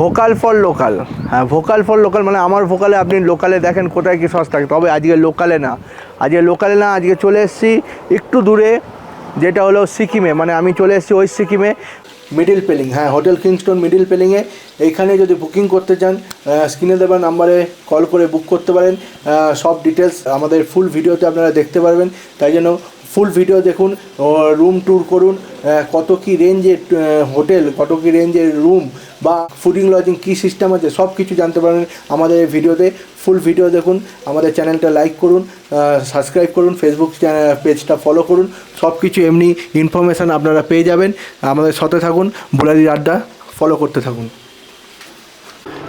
Vocal for local হ্যাঁ vocal for local মানে আমার ভোকালে আপনি লোকালে দেখেন কোথায় কি সস্তা তবে আজকে লোকালে না। আজকে লোকালে না, আজকে চলে এসেছি একটু দূরে, যেটা হলো সিকিমে। মানে আমি চলে এসেছি ওই সিকিমে, মিডিল পেলিং। হ্যাঁ হোটেল কিংস্টোন মিডিল পেলিংয়ে। এইখানে যদি বুকিং করতে চান স্ক্রিনে দেওয়া নাম্বারে কল করে বুক করতে পারেন। সব ডিটেলস আমাদের ফুল ভিডিওতে আপনারা দেখতে পারবেন। তাই জন্য ফুল ভিডিও দেখুন রুম ট্যুর করুন কত কি রেঞ্জের হোটেল কত কি রেঞ্জের রুম বা ফুডিং লজিং কী সিস্টেম আছে সব কিছু জানতে পারবেন আমাদের ভিডিওতে ফুল ভিডিও দেখুন, আমাদের চ্যানেলটা লাইক করুন সাবস্ক্রাইব করুন ফেসবুক পেজটা ফলো করুন সব কিছু এমনি ইনফরমেশান আপনারা পেয়ে যাবেন। আমাদের সাথে থাকুন, বুলারির আড্ডা ফলো করতে থাকুন।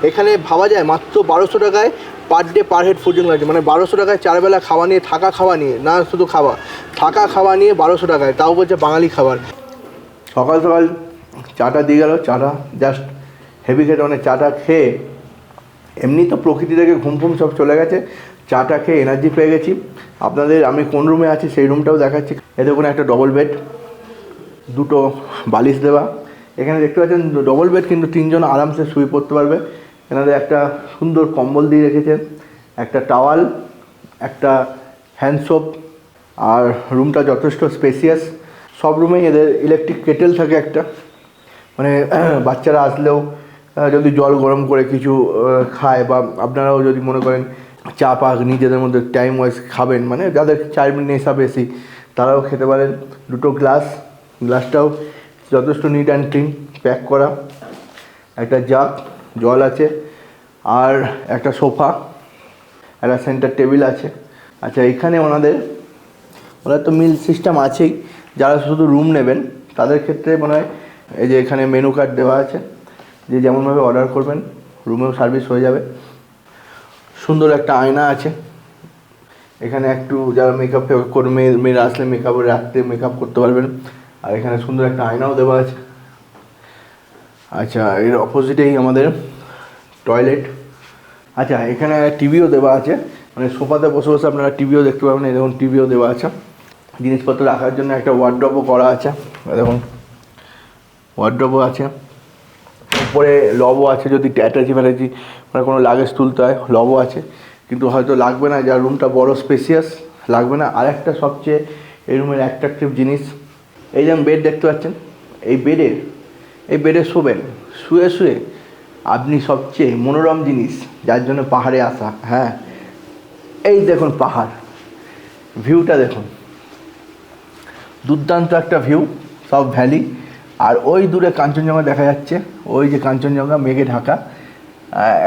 এখানে ভাবা যায় মাত্র বারোশো টাকায় per day per head fooding লাগছে। মানে বারোশো টাকায় চারবেলা খাওয়া নিয়ে, থাকা খাওয়া নিয়ে, না শুধু খাওয়া, থাকা খাওয়া নিয়ে বারোশো টাকায়, তাও বলছে বাঙালি খাবার। সকাল সকাল চাটা দিয়ে গেল, চাটা জাস্ট হেভি খেতে মানে চাটা খেয়ে, এমনি তো প্রকৃতি থেকে ঘুম ফুম সব চলে গেছে, চাটা খেয়ে এনার্জি পেয়ে গেছি। আপনাদের, আমি কোন রুমে আছি সেই রুমটাও দেখাচ্ছি। এ দেখুন একটা ডবল বেড দুটো বালিশ দেওয়া। এখানে দেখতে পাচ্ছেন ডবল বেড কিন্তু তিনজন আরামসে শুয়ে পড়তে পারবে। এনাদের একটা সুন্দর কম্বল দিয়ে রেখেছেন, একটা টাওয়াল, একটা হ্যান্ড সোপ, আর রুমটা যথেষ্ট স্পেসিয়াস সব রুমেই এদের ইলেকট্রিক কেটেল থাকে একটা। মানে বাচ্চারা আসলেও যদি জল গরম করে কিছু খায় বা আপনারাও যদি মনে করেন চা পা নিজেদের মধ্যে টাইম ওয়াইজ খাবেন মানে যাদের চায়ের নেশা বেশি, তারাও খেতে পারেন। দুটো গ্লাস গ্লাসটাও যথেষ্ট নিট অ্যান্ড ক্লিন প্যাক করা। একটা জাগ জল আছে, আর একটা সোফা, একটা সেন্টার টেবিল আছে। আচ্ছা এখানে ওনাদের ওনার তো মিল সিস্টেম আছেই। যারা শুধু রুম নেবেন, তাদের ক্ষেত্রে মনে হয় এই যে এখানে মেনু কার্ড দেওয়া আছে, যে যেমনভাবে অর্ডার করবেন, রুমেও সার্ভিস হয়ে যাবে। সুন্দর একটা আয়না আছে। এখানে একটু যারা মেকআপ করে মেয়ে মেয়েরা আসলে মেকআপ রাখতে মেকআপ করতে পারবেন। আর এখানে সুন্দর একটা আয়নাও দেওয়া আছে। আচ্ছা এর অপোজিটেই আমাদের টয়লেট আচ্ছা এখানে টিভিও দেওয়া আছে। মানে সোফাতে বসে বসে আপনারা টিভিও দেখতে পাবেন এই দেখুন টিভিও দেওয়া আছে। জিনিসপত্র রাখার জন্য একটা ওয়ার্ড্রপও করা আছে। দেখুন ওয়ার্ড্রপও আছে। উপরে লবও আছে, যদি অ্যাটাচি ফ্যাটাচি মানে কোনো লাগেজ তুলতে হয় লবও আছে। কিন্তু হয়তো লাগবে না যার রুমটা বড় স্পেসিয়াস লাগবে না। আর একটা সবচেয়ে এই রুমের অ্যাট্রাকটিভ জিনিস। এই যেমন বেড দেখতে পাচ্ছেন, এই বেডের এই বেডে শোবেন। শুয়ে শুয়ে আপনি সবচেয়ে মনোরম জিনিস, যার জন্য পাহাড়ে আসা হ্যাঁ? এই দেখুন পাহাড়। ভিউটা দেখুন। দুর্দান্ত একটা ভিউ সব ভ্যালি। আর ওই দূরে কাঞ্চনজঙ্ঘা দেখা যাচ্ছে। ওই যে কাঞ্চনজঙ্ঘা, মেঘে ঢাকা।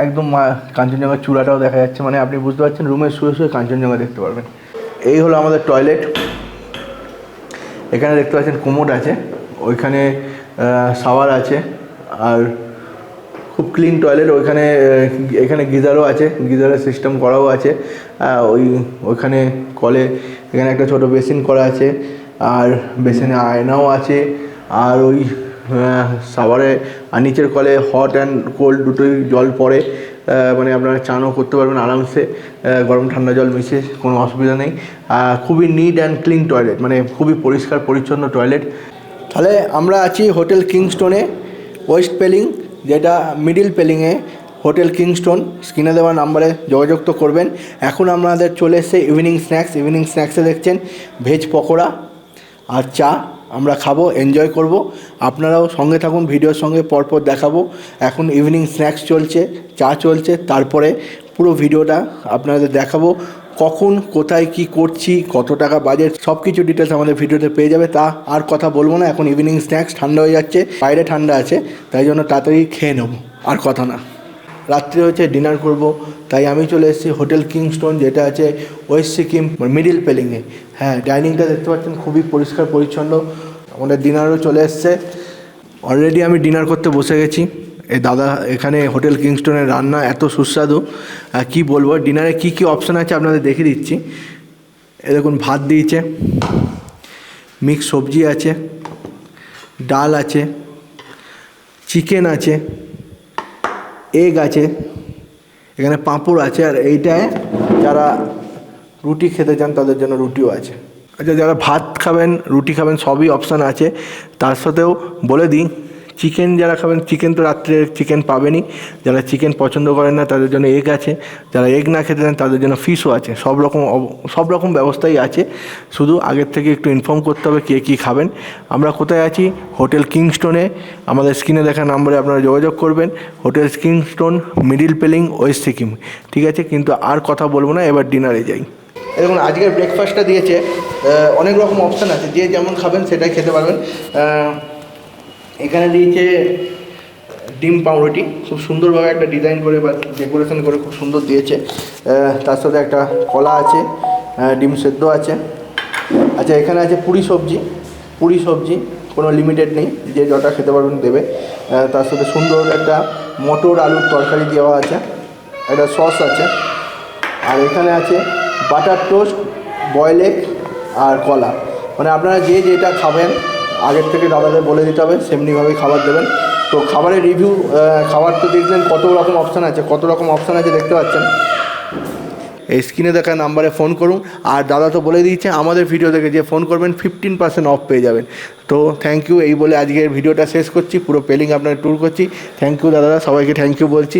একদম কাঞ্চনজঙ্ঘার চূড়াটাও দেখা যাচ্ছে। মানে আপনি বুঝতে পারছেন, রুমে শুয়ে শুয়ে কাঞ্চনজঙ্ঘা দেখতে পারবেন। এই হলো আমাদের টয়লেট। এখানে দেখতে পাচ্ছেন কোমোড আছে। ওইখানে শাওয়ার আছে আর খুব ক্লিন টয়লেট ওইখানে এখানে গিজারও আছে, গিজারের সিস্টেম করাও আছে। ওই, ওইখানে কলে, এখানে একটা ছোট বেসিন করা আছে, আর বেসিনে আয়নাও আছে, আর ওই সাওয়ারে, আর নিচের কলে হট অ্যান্ড কোল্ড দুটোই জল পড়ে। মানে আপনারা চানও করতে পারবেন আরামসে। গরম ঠান্ডা জল মিশে, কোনো অসুবিধা নেই। খুবই নিট অ্যান্ড ক্লিন টয়লেট মানে খুবই পরিষ্কার, পরিচ্ছন্ন টয়লেট তাহলে আমরা আছি হোটেল কিংস্টোনে, ওয়েস্ট পেলিং, যেটা মিডিল পেলিংয়ে। হোটেল কিংস্টোন, স্ক্রিনে দেওয়া নাম্বারে যোগাযোগ তো করবেন। এখন আপনাদের চলে এসছে ইভিনিং স্ন্যাক্স। ইভিনিং স্ন্যাক্সে দেখছেন ভেজ পকোড়া আর চা। আমরা খাব, এনজয় করব। আপনারাও সঙ্গে থাকুন, ভিডিওর সঙ্গে পরপর দেখাবো। এখন ইভিনিং স্ন্যাক্স চলছে, চা চলছে। তারপরে পুরো ভিডিওটা আপনাদের দেখাবো। কখন, কোথায়, কি করছি, কত টাকা বাজেট সব কিছু ডিটেলস আমাদের ভিডিওতে পেয়ে যাবে। তা আর কথা বলব না, এখন ইভিনিং স্ন্যাক্স ঠান্ডা হয়ে যাচ্ছে, বাইরে ঠান্ডা আছে, তাই জন্য তাড়াতাড়ি খেয়ে নেব, আর কথা না। রাত্রে হচ্ছে ডিনার করব, তাই আমি চলে এসেছি হোটেল কিংস্টোন, যেটা আছে ওয়েস্ট সিকিম, মিডিল পেলিংয়ে। হ্যাঁ ডাইনিংটা দেখতে পাচ্ছেন, খুবই পরিষ্কার, পরিচ্ছন্ন। আমাদের ডিনারও চলে এসছে। অলরেডি আমি ডিনার করতে বসে গেছি। এই দাদা এখানে হোটেল কিংস্টনের রান্না এত সুস্বাদু। কী বলব? ডিনারে কী কী অপশান আছে আপনাদের দেখে দিচ্ছি। এ দেখুন, ভাত দিয়েছে মিক্স সবজি আছে, ডাল আছে চিকেন আছে এগ আছে, এখানে পাঁপড় আছে, আর এইটায় যারা রুটি খেতে চান তাদের জন্য রুটিও আছে। আচ্ছা যারা ভাত খাবেন, রুটি খাবেন, সবই অপশান আছে। তার সাথেও বলে দিই চিকেন যারা খাবেন চিকেন তো রাত্রে চিকেন পাবেনই। যারা চিকেন পছন্দ করেন না, তাদের জন্য এগ আছে। যারা এগ না খেতে দেন তাদের জন্য ফিশও আছে। সব রকম সব রকম ব্যবস্থাই আছে। শুধু আগের থেকে একটু ইনফর্ম করতে হবে কে কী খাবেন। আমরা কোথায় আছি? হোটেল কিংস্টোনে। আমাদের স্ক্রিনে দেখা নাম্বারে আপনারা যোগাযোগ করবেন। Hotel Kingston, middle Pelling, west Sikkim. ঠিক আছে? কিন্তু আর কথা বলব না, এবার ডিনারে যাই। দেখুন, আজকের ব্রেকফাস্টটা দিয়েছে অনেক রকম অপশান আছে। যে যেমন খাবেন, সেটাই খেতে পারবেন। এখানে দিয়েছে ডিম পাউরুটি, খুব সুন্দরভাবে একটা ডিজাইন করে বা ডেকোরেশন করে খুব সুন্দর দিয়েছে। তার সাথে একটা কলা আছে ডিম সেদ্ধ আছে। আচ্ছা এখানে আছে পুরি সবজি পুরি সবজি, কোনো লিমিটেড নেই, যে যটা খেতে পারবেন দেবে। তার সাথে সুন্দর একটা মটর আলুর তরকারি দেওয়া আছে, একটা সস আছে। আর এখানে আছে বাটার টোস্ট বয়েল এগ আর কলা। মানে আপনারা যে যেটা খাবেন আগের থেকে দাদাদের বলে দিতে হবে, সেমনিভাবেই খাবার দেবেন। তো খাবারের রিভিউ খাবার তো দেখলেন, কত রকম অপশান আছে, কত রকম অপশান আছে দেখতে পাচ্ছেন। এই স্ক্রিনে দেখা নাম্বারে ফোন করুন। আর দাদা তো বলে দিয়েছে, আমাদের ভিডিও থেকে যে ফোন করবেন ফিফটিন পার্সেন্ট অফ পেয়ে যাবেন। তো থ্যাংক ইউ এই বলে আজকের ভিডিওটা শেষ করছি, পুরো পেলিং আপনার ট্যুর করছি। থ্যাংক ইউ দাদা সবাইকে থ্যাংক ইউ বলছি।